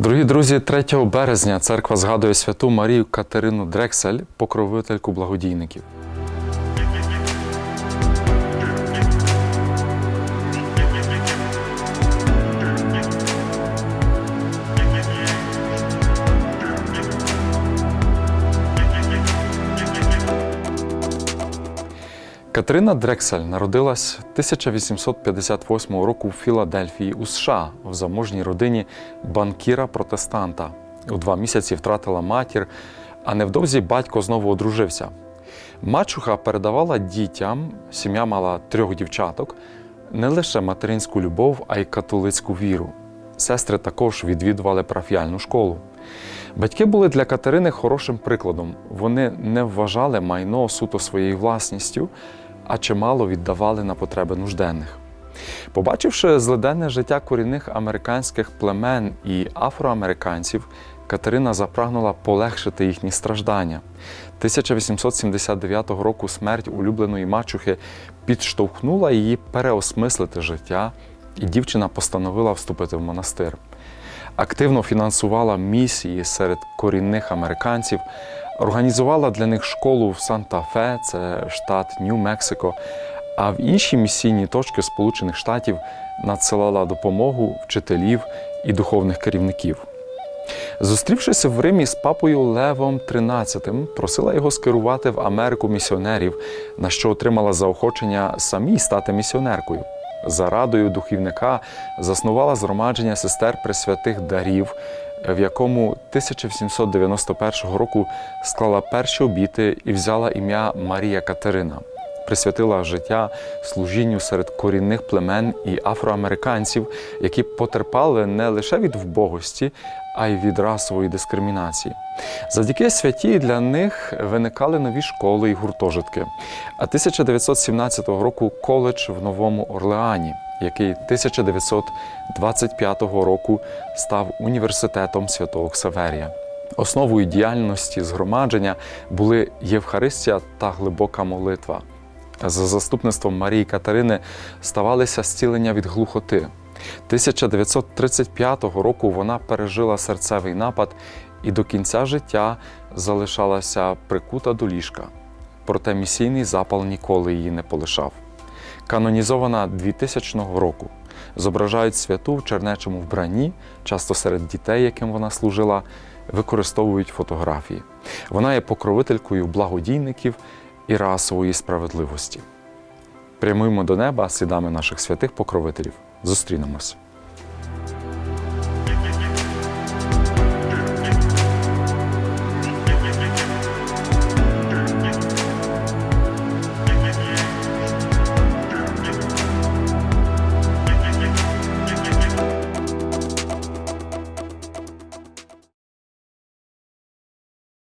Дорогі друзі, 3 березня церква згадує святу Марію Катерину Дрексель, покровительку благодійників. Катерина Дрексель народилась 1858 року в Філадельфії у США в заможній родині банкіра-протестанта. У два місяці втратила матір, а невдовзі батько знову одружився. Мачуха передавала дітям, сім'я мала трьох дівчаток, не лише материнську любов, а й католицьку віру. Сестри також відвідували парафіальну школу. Батьки були для Катерини хорошим прикладом. Вони не вважали майно суто своєю власністю, а чимало віддавали на потреби нужденних. Побачивши злиденне життя корінних американських племен і афроамериканців, Катерина запрагнула полегшити їхні страждання. 1879 року смерть улюбленої мачухи підштовхнула її переосмислити життя, і дівчина постановила вступити в монастир. Активно фінансувала місії серед корінних американців, організувала для них школу в Санта-Фе, це штат Нью-Мексико, а в інші місійні точки Сполучених Штатів надсилала допомогу вчителів і духовних керівників. Зустрівшись в Римі з папою Левом XIII, просила його скерувати в Америку місіонерів, на що отримала заохочення самій стати місіонеркою. За радою духівника заснувала згромадження сестер Пресвятих дарів, в якому 1791 року склала перші обіти і взяла ім'я Марія Катерина. Присвятила життя служінню серед корінних племен і афроамериканців, які потерпали не лише від вбогості, а й від расової дискримінації. Завдяки святі для них виникали нові школи і гуртожитки. А 1917 року коледж в Новому Орлеані, який 1925 року став університетом святого Ксаверія. Основою діяльності згромадження були Євхаристія та глибока молитва. За заступництвом Марії Катерини ставалися зцілення від глухоти. 1935 року вона пережила серцевий напад і до кінця життя залишалася прикута до ліжка. Проте місійний запал ніколи її не полишав. Канонізована 2000 року. Зображають святу в чернечому вбранні, часто серед дітей, яким вона служила, використовують фотографії. Вона є покровителькою благодійників і расової справедливості. Прямуємо до неба слідами наших святих покровителів. Зустрінемось.